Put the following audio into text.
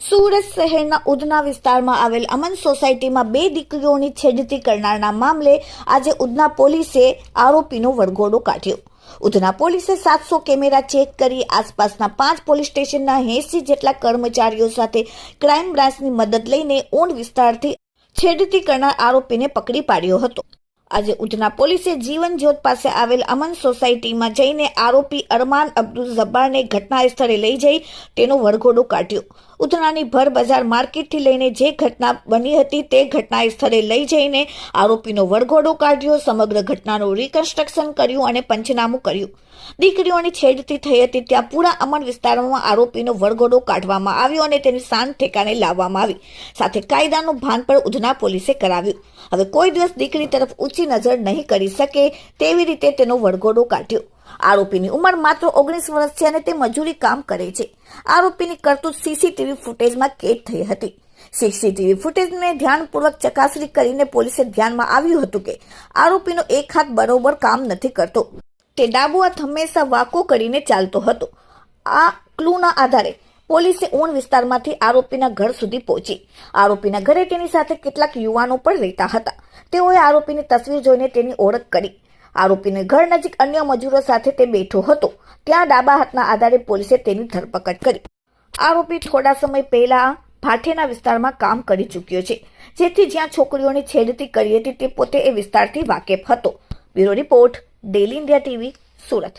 સુરત શહેરના ઉધના વિસ્તારમાં આવેલ અમન સોસાયટીમાં બે દીકરીઓની છેડતી કરનારના મામલે આજે ઉધના પોલીસે આરોપીનો વરઘોડો કાઢ્યો. ઉધના પોલીસે સાતસો કેમેરા ચેક કરી આસપાસના પાંચ પોલીસ સ્ટેશનના એંસી જેટલા કર્મચારીઓ સાથે ક્રાઇમ બ્રાન્ચની મદદ લઈને ઊંડ વિસ્તારથી છેડતી કરનાર આરોપીને પકડી પાડ્યો હતો. આજે ઉધના પોલીસે જીવન જ્યોત પાસે આવેલ અમન સોસાયટીમાં જઈને આરોપી અરમાન અબ્દુલ જબ્બારને ઘટના સ્થળે લઈ જઈ તેનો વરઘોડો કાઢ્યો. ઉધનાની ભર બજાર માર્કેટથી લઈને જે ઘટના બની હતી તે ઘટના સ્થળે લઈ જઈને આરોપીનો વરઘોડો કાઢ્યો, સમગ્ર ઘટનાનું રિકન્સ્ટ્રક્શન કર્યું અને પંચનામું કર્યું. દીકરીઓની છેડતી થઈ હતી ત્યાં પૂરા અમન વિસ્તારમાં આરોપીનો વળઘોડો કાઢવામાં આવ્યો અને તેની શાંત ઠેકાને લાવવામાં આવી. સાથે કાયદાનું ભાન પણ ઉધના પોલીસે કરાવ્યું. હવે કોઈ દિવસ દીકરી તરફ ઊંચી નજર નહીં કરી શકે તેવી રીતે તેનો વળઘોડો કાઢ્યો. આરોપીની ઉંમર માત્ર ઓગણીસ વર્ષ છે અને તે મજૂરી કામ કરે છે. આરોપીની કરતૂત સીસીટીવી ફૂટેજમાં કેદ થઈ હતી. સીસીટીવી ફૂટેજને ધ્યાનપૂર્વક ચકાસણી કરીને પોલીસે ધ્યાનમાં આવ્યું હતું કે આરોપીનો એક હાથ બરોબર કામ નથી કરતો. તે ડાબો હાથ હંમેશા વાકો કરીને ચાલતો હતો. આ ક્લૂના આધારે પોલીસે ઊણ વિસ્તારમાંથી આરોપીના ઘર સુધી પહોંચી. આરોપીના ઘરે તેની સાથે કેટલાક યુવાનો પણ રહેતા હતા. તેઓએ આરોપીની તસવીર જોઈને તેની ઓળખ કરી. આરોપીને ઘર નજીક અન્ય મજૂરો સાથે તે બેઠો હતો. ત્યાં ડાબા હાથના આધારે પોલીસે તેની ધરપકડ કરી. આરોપી થોડા સમય પહેલા ભાઠેના વિસ્તારમાં કામ કરી ચૂક્યો છે. જેથી જ્યાં છોકરીઓની છેડતી કરી હતી તે પોતે એ વિસ્તારથી વાકેફ હતો. Bureau report daily India TV, Surat.